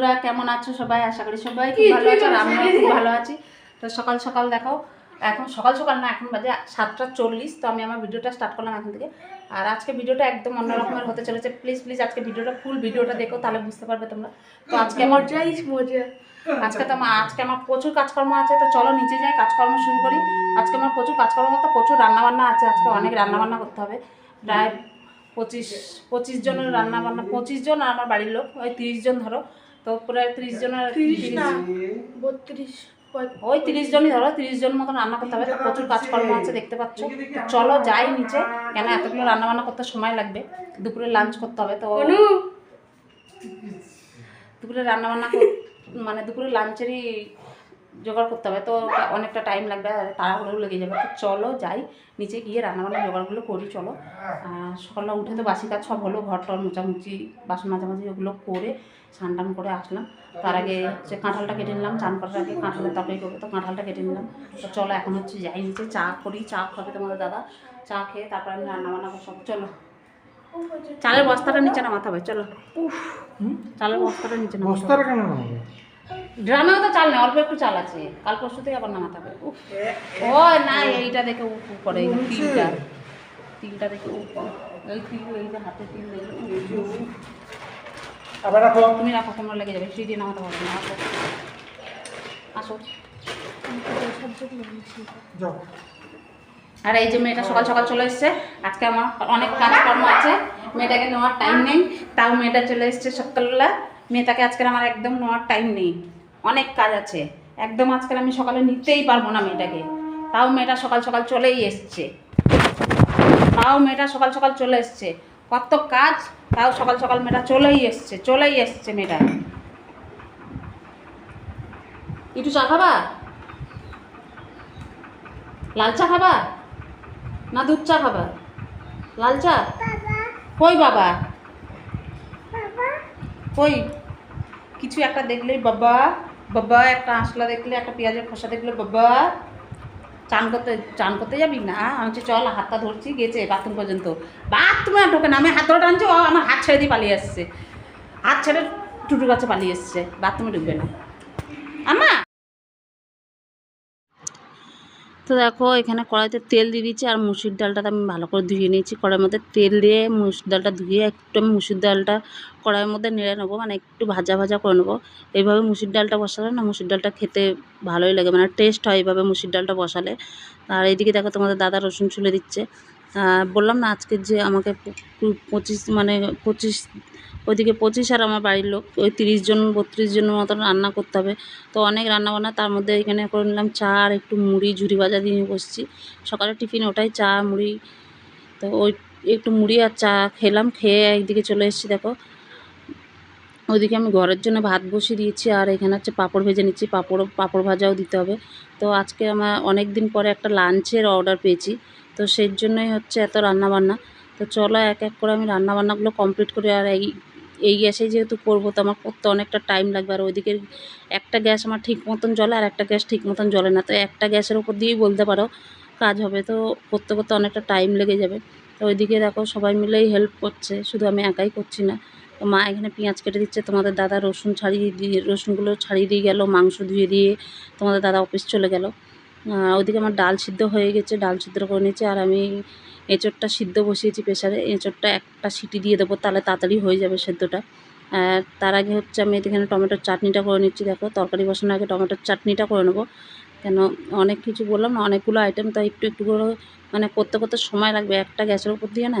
বন্ধুরা কেমন আছো সবাই? আশা করি সবাই খুব ভালো আছো আর আমিও খুব ভালো আছি। তো সকাল সকাল দেখো এখন সকাল সকাল না এখন বাজে সাতটা চল্লিশ তো আমি আমার ভিডিওটা স্টার্ট করলাম এখন থেকে। আর আজকে ভিডিওটা একদম অন্যরকমের হতে চলেছে। প্লিজ প্লিজ আজকে ভিডিওটা ফুল ভিডিওটা দেখো তাহলে বুঝতে পারবে তোমরা। তো আজকে আমার মজাই মজা। আজকে তো আমার আজকে আমার প্রচুর কাজকর্ম আছে তো চলো নিচে যাই কাজকর্ম শুরু করি। আজকে আমার প্রচুর কাজকর্ম তো প্রচুর রান্নাবান্না আছে। আজকে অনেক রান্নাবান্না করতে হবে। প্রায় পঁচিশ পঁচিশ জনের রান্নাবান্না পঁচিশ জন আর আমার বাড়ির লোক ওই তিরিশ জন ধরো। তো প্রায় তিরিশ জনের বত্রিশ ওই তিরিশ জনই ধরো তিরিশ জন মতন রান্না করতে হবে। প্রচুর কাজকর্ম আছে দেখতে পাচ্ছ। চলো যাই নিচে। কেন এতগুলো রান্না বান্না করতে সময় লাগবে। দুপুরে লাঞ্চ করতে হবে তো দুপুরে রান্না বান্না মানে দুপুরে লাঞ্চেরই জোগাড় করতে হবে। তো অনেকটা টাইম লাগবে আর তাড়াহুড়ো লেগে যাবে। তো চলো যাই নিচে গিয়ে রান্নাবান্না জোগাড়গুলো করি চলো। আর সকালে উঠে তো বাসি কাজ সব হলো ঘর টর মোচামুচি বাসন মাঝামাঝি ওগুলো করে স্নান টান করে আসলাম। তার আগে হচ্ছে কাঁঠালটা কেটে নিলাম চান করার আগে কাঁঠালের তরকারি করব তো কাঁঠালটা কেটে নিলাম। তো চলো এখন হচ্ছে যাই নিচে চা করি চা খাবে তোমাদের দাদা। চা খেয়ে তারপর আমি রান্না বান্না করব চলো। চালের বস্তাটা নিচে নামাতে হবে চলো। চালের বস্তাটা নিচে হবে বস্তাটা কেন ড্রামেও তো চাল নেই অল্প একটু চাল আছে। কাল পরশু থেকে আবার নামাতে হবে। ও না এইটা দেখে উপ করে তিলটা। তিলটা দেখে উপ এই তিল এই যে হাতে তিল। আবার রাখো। তুমি রাখো কোমর লেগে যাবে সিঁড়ি নামাতে পারবে না আসো আসো। যাও। আর এই যে মেয়েটা সকাল সকাল চলে এসছে আজকে আমার অনেক কাজকর্ম আছে মেয়েটাকে নেওয়ার টাইম নেই তাও মেয়েটা চলে এসছে সকালবেলা। মেয়েটাকে আজকে আমার একদম নেওয়ার টাইম নেই। অনেক কাজ আছে। একদম আজকাল আমি সকালে নিতেই পারব না মেয়েটাকে। তাও মেয়েটা সকাল সকাল চলেই এসছে। তাও মেয়েটা সকাল সকাল চলে এসছে। কত কাজ তাও সকাল সকাল মেয়েটা চলেই এসছে চলেই এসছে মেয়েটা। একটু চা খাবা? লাল চা খাবা? না দুধ চা খাবা? লাল চা? কই বাবা? কই? কিছু একটা দেখলেই বাবা বাবা, একটা আঁশলা দেখলে, একটা পেঁয়াজের খোসা দেখলে, বাবা। চান করতে চান করতে যাবি না? আমি চল, হাতটা ধরছি, গেছে বাথরুম পর্যন্ত। বাথরুমে ঢোকে না, আমি হাত ধরে টানছি, ও আমার হাত ছেড়ে দিয়ে পালিয়ে আসছে। হাত ছেড়ে টুটু কাছে পালিয়ে এসছে বাথরুমে ঢুকবে না। তো দেখো, এখানে কড়াইতে তেল দিয়ে দিচ্ছি আর মুসুর ডালটা আমি ভালো করে ধুয়ে নিয়েছি। কড়াইয়ের মধ্যে তেল দিয়ে মুসুর ডালটা ধুয়ে একটু আমি মুসুর ডালটা কড়াইয়ের মধ্যে নেড়ে নেব মানে একটু ভাজা ভাজা করে নেব। এইভাবে মুসুর ডালটা বসালে না মুসুর ডালটা খেতে ভালোই লাগে মানে টেস্ট হয় এইভাবে মুসুর ডালটা বসালে। আর এইদিকে দেখো তোমাদের দাদা রসুন ছুলে দিচ্ছে। বললাম না আজকে যে আমাকে পঁচিশ মানে পঁচিশ ওইদিকে পঁচিশ আর আমার বাড়ির লোক, ওই তিরিশ জন, বত্রিশ জনের মতন রান্না করতে হবে। তো অনেক রান্না বান্না তার মধ্যে এখানে করে নিলাম চা আর একটু মুড়ি, ঝুড়ি ভাজা দিয়ে বসছি। সকালে টিফিন ওটাই, চা, মুড়ি। তো ওই একটু মুড়ি আর চা খেলাম, খেয়ে একদিকে চলে এসেছি, দেখো। ওইদিকে আমি ঘরের জন্য ভাত বসিয়ে দিয়েছি, আর এখানে হচ্ছে পাঁপড় ভেজে নিচ্ছি, পাঁপড় পাঁপড় ভাজাও দিতে হবে। তো আজকে আমার অনেক দিন পরে একটা লাঞ্চের অর্ডার পেয়েছি, তো সেই জন্যই হচ্ছে এত রান্নাবান্না। তো চলো এক এক করে আমি রান্নাবান্নাগুলো কমপ্লিট করে, আর এই এই গ্যাসে যেহেতু করব, তো আমার করতে অনেকটা টাইম লাগবে। আর ওইদিকে একটা গ্যাস আমার ঠিক মতন জ্বলে আর একটা গ্যাস ঠিক মতন জ্বলে না। তো একটা গ্যাসের উপর দিয়েই বলতে পারো, কাজ হবে। তো করতে করতে অনেকটা টাইম লেগে যাবে। তো ওইদিকে দেখো সবাই মিলেই হেল্প করছে, শুধু আমি একাই করছি না। তো মা এখানে পেঁয়াজ কেটে দিচ্ছে, তোমাদের দাদা রসুন ছাড়িয়ে দিয়ে, রসুনগুলো ছাড়িয়ে দিয়ে গেল, মাংস ধুয়ে দিয়ে তোমাদের দাদা অফিস চলে গেল। আহ, ওইদিকে আমার ডাল সিদ্ধ হয়ে গেছে ডাল সিদ্ধ করে নিয়েছি আর আমি এঁচোড়টা সিদ্ধ বসিয়েছি প্রেশারে এঁচোড়টা একটা সিটি দিয়ে দেবো তাহলে তাড়াতাড়ি হয়ে যাবে সেদ্ধটা। আর তার আগে হচ্ছে আমি এখানে টমেটোর চাটনিটা করে নিচ্ছি দেখো তরকারি বসানোর আগে টমেটোর চাটনিটা করে নেব। কেন অনেক কিছু বললাম না অনেকগুলো আইটেম তাই একটু একটু করে মানে করতে করতে সময় লাগবে একটা গ্যাসের উপর দিয়ে না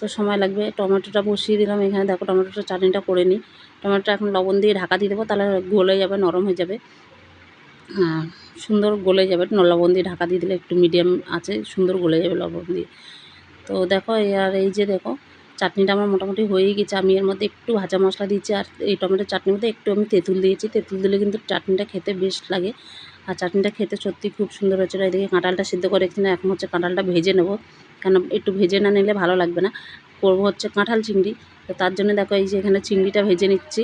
তো সময় লাগবে। টমেটোটা বসিয়ে দিলাম এখানে দেখো টমেটোটা চাটনিটা করে নিই। টমেটোটা এখন লবণ দিয়ে ঢাকা দিয়ে দেবো তাহলে গলে যাবে নরম হয়ে যাবে। হ্যাঁ সুন্দর গলে যাবে। লবণ দিয়ে ঢাকা দিয়ে দিলে একটু মিডিয়াম আছে, সুন্দর গলে যাবে লবণ দিয়ে তো দেখো আর এই যে দেখো, চাটনিটা আমার মোটামুটি হয়েই গেছে। আমি এর মধ্যে একটু ভাজা মশলা দিয়েছি আর এই টমেটো চাটনির মধ্যে একটু আমি তেঁতুল দিয়েছি। তেঁতুল দিলে কিন্তু চাটনিটা খেতে বেশ লাগে। আর চাটনিটা খেতে সত্যি খুব সুন্দর হয়েছিল। এদিকে কাঁঠালটা সিদ্ধ করে রেখেছি না, এখন হচ্ছে কাঁঠালটা ভেজে নেব। কেন একটু ভেজে না নিলে ভালো লাগবে না। করব হচ্ছে কাঁঠাল চিংড়ি। তো তার জন্য দেখো, এই যে এখানে চিংড়িটা ভেজে নিচ্ছি।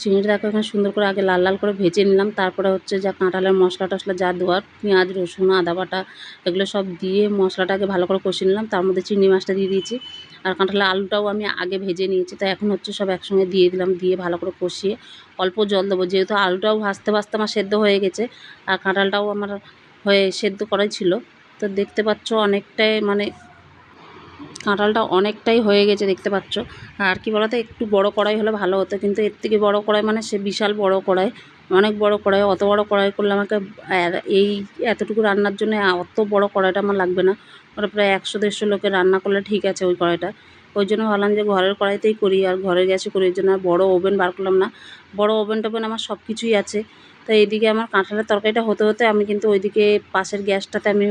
চিংড়িটা দেখো এখানে সুন্দর করে আগে লাল লাল করে ভেজে নিলাম। তারপরে হচ্ছে যা কাঁঠালের মশলা টশলা যা দেওয়ার, পেঁয়াজ, রসুন, আদা বাটা, এগুলো সব দিয়ে মশলাটাকে ভালো করে কষিয়ে নিলাম। তার মধ্যে চিংড়ি মাছটা দিয়ে দিয়েছি। আর কাঁঠালের আলুটাও আমি আগে ভেজে নিয়েছি। তো এখন হচ্ছে সব একসঙ্গে দিয়ে দিলাম, দিয়ে ভালো করে কষিয়ে অল্প জল দেবো। যেহেতু আলুটাও ভাজতে ভাজতে আমার সেদ্ধ হয়ে গেছে, আর কাঁঠালটাও আমার হয়ে সেদ্ধ করাই ছিল। তো দেখতে পাচ্ছ অনেকটাই মানে কাঁঠালটা অনেকটাই হয়ে গেছে, দেখতে পাচ্ছ। আর কি বলতো, একটু বড় কড়াই হলে ভালো হতো, কিন্তু এর থেকে বড় কড়াই মানে সে বিশাল বড় কড়াই, অনেক বড় কড়াই, অত বড় কড়াই করলে আমাকে এই এতটুকু রান্নার জন্য অত বড় কড়াইটা আমার লাগবে না। ওটা প্রায় একশো দেড়শো লোকের রান্না করলে ঠিক আছে ওই কড়াইটা। ওই জন্য ভাবলাম যে ঘরের কড়াইতেই করি, আর ঘরের গ্যাসে করি, ওই জন্য বড়ো ওভেন বার করলাম না। বড় ওভেন টোভেন আমার সব কিছুই আছে। তো এইদিকে আমার কাঁঠালের তরকারিটা হতে হতে আমি কিন্তু ওইদিকে পাশের গ্যাসটাতে আমি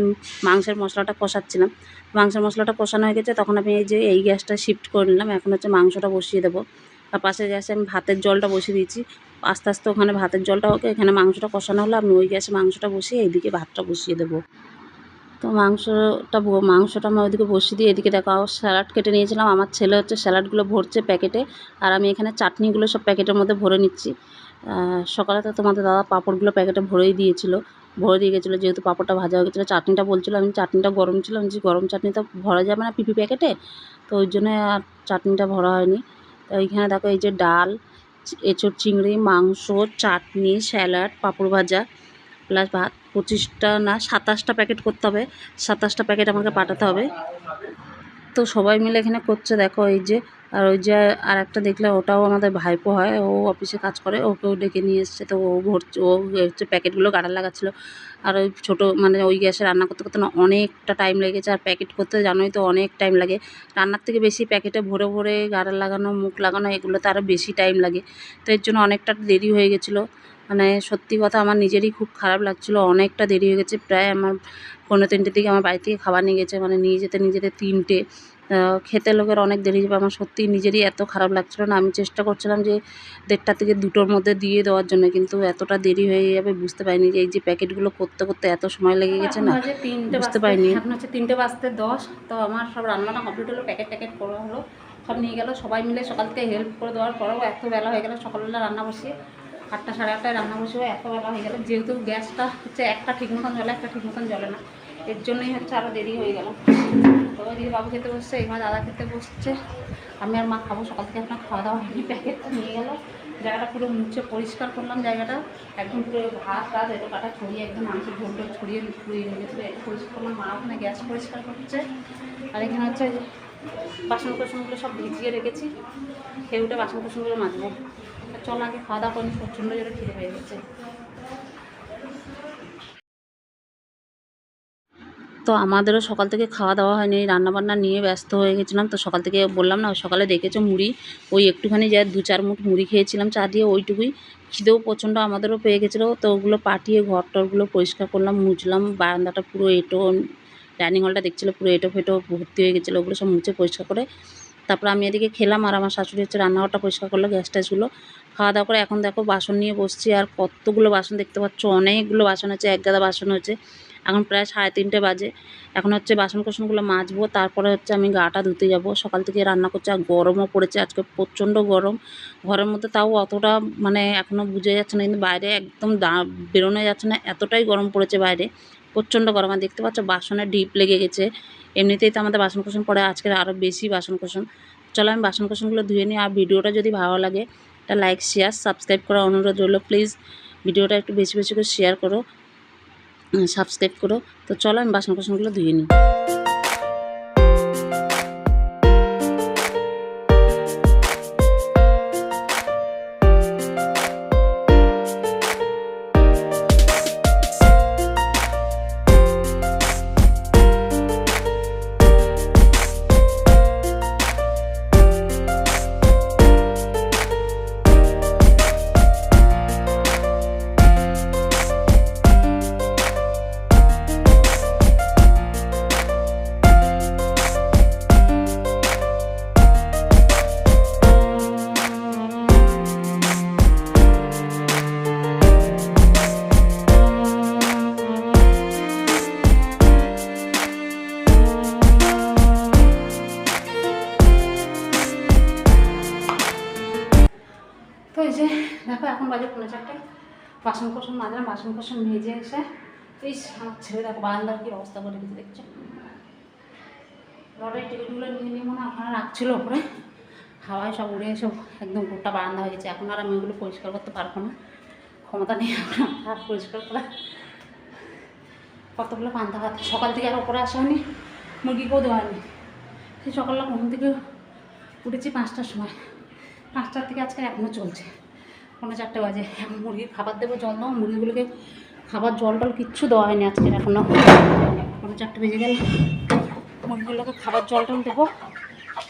মাংসের মশলাটা কষাচ্ছিলাম। মাংসের মশলাটা কষানো হয়ে গেছে, তখন আমি এই যে এই গ্যাসটা শিফট করে নিলাম। এখন হচ্ছে মাংসটা বসিয়ে দেবো। আর পাশের গ্যাসে আমি ভাতের জলটা বসিয়ে দিয়েছি। আস্তে আস্তে ওখানে ভাতের জলটা হোক, এখানে মাংসটা কষানো হলো, আমি ওই গ্যাসে মাংসটা বসিয়ে এইদিকে ভাতটা বসিয়ে দেবো। তো মাংসটা মাংসটা আমি ওইদিকে বসিয়ে দিয়ে এদিকে দেখো স্যালাড কেটে নিয়েছিলাম। আমার ছেলে হচ্ছে স্যালাডগুলো ভরছে প্যাকেটে। আর আমি এখানে চাটনিগুলো সব প্যাকেটের মধ্যে ভরে নিচ্ছি। সকালে তো তোমাদের দাদা পাঁপড়গুলো প্যাকেটে ভরেই দিয়েছিল, ভরে দিয়ে গেছিল, যেহেতু পাঁপড়টা ভাজা হয়ে গেছিল, চাটনিটা বলছিলো, আমি চাটনিটা গরম ছিল, আমি যে গরম চাটনি তো ভরা যাবে না পিপি প্যাকেটে? তো ওই জন্য আর চাটনিটা ভরা হয়নি। তো এইখানে দেখো, এই যে ডাল, এঁচোড় চিংড়ি, মাংস, চাটনি, স্যালাড, পাঁপড় ভাজা, প্লাস ভাত, পঁচিশটা না সাতাশটা প্যাকেট করতে হবে, সাতাশটা প্যাকেট আমাকে পাঠাতে হবে। তো সবাই মিলে এখানে করছে, দেখো এই যে আর ওই যে আর একটা দেখলে ওটাও আমাদের ভাইপো হয়, ও অফিসে কাজ করে ওকেও ডেকে নিয়ে এসছে, তো ও ভরছে, ও হচ্ছে প্যাকেটগুলো গাড়া লাগাচ্ছিলো। আর ওই ছোটো মানে ওই গ্যাসে রান্না করতে করতে না অনেকটা টাইম লেগেছে, আর প্যাকেট করতে জানোই তো অনেক টাইম লাগে। রান্নার থেকে বেশি প্যাকেটে ভরে ভরে গাড়া লাগানো, মুখ লাগানো, এগুলোতে আরও বেশি টাইম লাগে। তো এর জন্য অনেকটা দেরি হয়ে গেছিল। মানে সত্যি কথা আমার নিজেরই খুব খারাপ লাগছিল, অনেকটা দেরি হয়ে গেছে। প্রায় আমার পনেরো তিনটের দিকে আমার বাড়ি থেকে খাবার নিয়ে গেছে মানে নিয়ে যেতে নিয়ে যেতে তিনটে। খেতে লোকের অনেক দেরি যাবে আমার সত্যিই নিজেরই এত খারাপ লাগছিল না। আমি চেষ্টা করছিলাম যে দেড়টা থেকে দুটোর মধ্যে দিয়ে দেওয়ার জন্য কিন্তু এতটা দেরি হয়ে যাবে বুঝতে পারিনি যে এই যে প্যাকেটগুলো করতে করতে এত সময় লেগে গেছে না বুঝতে পারিনি। এখন হচ্ছে তিনটে বাজতে দশ। তো আমার সব রান্নাটা কমপ্লিট হলো প্যাকেট ট্যাকেট করা হলো সব নিয়ে গেল। সবাই মিলে সকাল থেকে হেল্প করে দেওয়ার পরেও এত বেলা হয়ে গেল সকালবেলা রান্না বসিয়ে আটটা সাড়ে আটটায় রান্না বসিয়ে এত বেলা হয়ে গেল। যেহেতু গ্যাসটা হচ্ছে একটা ঠিক মতন জ্বলে একটা ঠিক মতন জ্বলে না। এর জন্যই হচ্ছে আরও দেরি হয়ে গেল। তো ওইদিকে বাবু খেতে বসছে এবার দাদা খেতে বসছে। আমি আর মা খাব, সকাল থেকে আপনার খাওয়া দাওয়া হয়নি, প্যাকেটটা নিয়ে গেল। জায়গাটা পুরো মুছে পরিষ্কার করলাম জায়গাটা। একদম পুরো ভাত টাত এটো কাটা ছড়িয়ে একদম মাংসের ঝোল টোল ছড়িয়ে পুড়িয়ে নিয়ে গেছিল এটা পরিষ্কার করলাম, মা ওখানে গ্যাস পরিষ্কার করছে। আর এখানে হচ্ছে বাসন কোসনগুলো সব ভিজিয়ে রেখেছি। খেয়ে উঠে বাসন কোসনগুলো মাজবো। চল আগে খাওয়া দাওয়া করি, প্রচণ্ড জোরে খিদে হয়ে গেছে। তো আমাদেরও সকাল থেকে খাওয়া দাওয়া হয়নি, রান্নাবান্না নিয়ে ব্যস্ত হয়ে গেছিলাম। তো সকাল থেকে বললাম, না, সকালে দেখেছ মুড়ি? ওই একটুখানি যা দু চার মুঠ মুড়ি খেয়েছিলাম, চা দিয়ে ওইটুকুই। খিদেও প্রচণ্ড আমাদেরও পেয়ে গেছিল। তো ওগুলো পাঠিয়ে ঘর টরগুলো পরিষ্কার করলাম, মুছলাম, বারান্দাটা পুরো এঁটো, ডাইনিং হলটা দেখছিলো পুরো এঁটো ফেটো ভর্তি হয়ে গেছিল, ওগুলো সব মুছে পরিষ্কার করে তারপর আমি এদিকে খেলাম আর আমার শাশুড়ি হচ্ছে রান্নাঘরটা পরিষ্কার করল গ্যাস ট্যাসগুলো খাওয়া দাওয়া করে এখন দেখো বাসন নিয়ে বসছি আর কতগুলো বাসন দেখতে পাচ্ছ? অনেকগুলো বাসন আছে এক গাদা বাসন হচ্ছে এখন প্রায় সাড়ে তিনটে বাজে। এখন হচ্ছে বাসন কোসনগুলো মাজবো, তারপরে হচ্ছে আমি গাটা ধুতে যাব। সকাল থেকে রান্না করছি আর গরমও পড়েছে, আজকে প্রচণ্ড গরম। ঘরের মধ্যে তাও অতটা মানে এখনও বুঝে যাচ্ছে না, কিন্তু বাইরে একদম বেরোনো যাচ্ছে না, এতটাই গরম পড়েছে বাইরে। প্রচণ্ড গরম। আর দেখতে পাচ্ছ বাসনে ডিপ লেগে গেছে। এমনিতেই তো আমাদের বাসন কোসন পড়ে আজকে আরও বেশি বাসন কোসন চলো আমি বাসন কোসনগুলো ধুয়ে নিই। আর ভিডিওটা যদি ভালো লাগে, একটা লাইক শেয়ার সাবস্ক্রাইব করা অনুরোধ রইল প্লিজ ভিডিওটা একটু বেশি বেশি করে শেয়ার করো সাবস্ক্রাইব করো। তো চলো আমি বাসন কোসনগুলো ধুয়ে নিই। বাজে পনেরো চারটে। বাসন কোসন মাজলাম, বাসন কোসন ভেজে এসে এই আমার ছেলে দেখো, বারান্দার কি অবস্থা করে রেখেছে দেখছ লটারি টিকিটগুলো নিয়ে নিয়ে মনে আপনারা রাখছিল ওপরে। হাওয়ায় সব উড়ে সব একদম গোটা বারান্দা হয়ে গেছে। এখন আর আমি ওগুলো পরিষ্কার করতে পারব না। ক্ষমতা নেই এখন আর পরিষ্কার করা কতগুলো পান্তা ভাত সকাল থেকে আর ওপরে আসা হয়নি, মুরগিকেও দেওয়া হয়নি। সেই সকালবেলা ঘুম থেকে উঠেছি পাঁচটার সময়। পাঁচটার থেকে আজকে এখনও চলছে। পনেরো চারটে বাজে। মুরগির খাবার দেবো, জল দাও, মুরগিগুলোকে খাবার, জল টল কিচ্ছু দেওয়া হয়নি আজকে এখনও পনেরো চারটে বেজে গেল। মুরগিগুলোকে খাবার, জল টল দেবো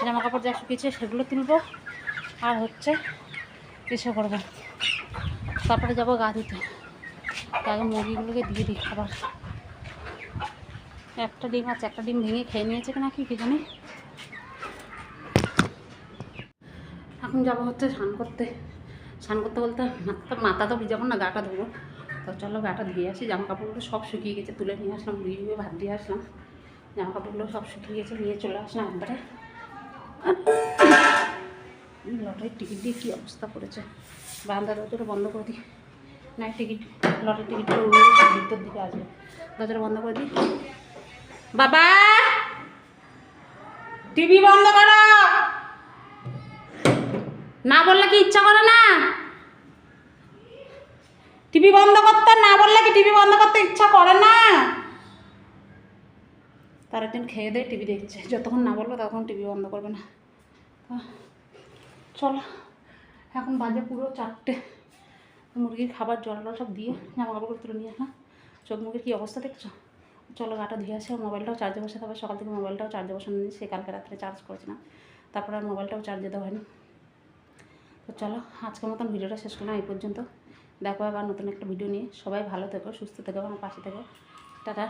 জামা কাপড় যা শুকিয়েছে সেগুলো তুলবো, আর হচ্ছে এসে করব। তারপরে যাব গা ধুতে। আগে মুরগিগুলোকে দিয়ে দিই খাবার। একটা ডিম আছে, একটা ডিম ভেঙে খেয়ে নিয়েছে কিনা কি জানি। এখন যাব হচ্ছে স্নান করতে। স্নান করতে বলতে মাথা তো ভিজাবো না, গাটা ধোবো। তো চলো গাটা ধুয়ে আসি জামা কাপড়গুলো সব শুকিয়ে গেছে, তুলে নিয়ে আসলাম ধুয়ে ধুয়ে ভাত দিয়ে আসলাম। জামা কাপড়গুলো সব শুকিয়ে গেছে, নিয়ে চলে আসলাম একবারে। লটারির টিকিট দিয়ে কী অবস্থা করেছে? বারান্দা দরজাটা বন্ধ করে দিই। না টিকিট লটারির উড়ে ভিতর দিকে আসবে। দরজাটা বন্ধ করে দিই। বাবা! টিভি বন্ধ করো! না বললে কি ইচ্ছা করে না? টিভি বন্ধ করতে, না বললে কি টিভি বন্ধ করতে ইচ্ছা করে না? তার একদিন খেয়ে দিয়ে টিভি দেখছে। যতক্ষণ না বলব ততক্ষণ টিভি বন্ধ করবে না। চলো, এখন বাজে পুরো চারটে। মুরগির খাবার, জল সব দিয়ে জামা কাপড় তুলে নিয়ে আসলাম চোখ মুখের কী অবস্থা দেখছ? চলো গাটা ধুয়ে আসে মোবাইলটাও চার্জে বসে তারপর সকাল থেকে মোবাইলটাও চার্জে বসানো নিয়ে সে কালকে রাত্রে চার্জ করেছিলাম। তারপর আর মোবাইলটাও চার্জে দেওয়া হয়নি। তো চলো, আজকের মতন ভিডিওটা শেষ করলাম এই পর্যন্ত। দেখো আবার নতুন একটা ভিডিও নিয়ে। সবাই ভালো থেকো, সুস্থ থেকো আমার পাশে থেকো। টাটা।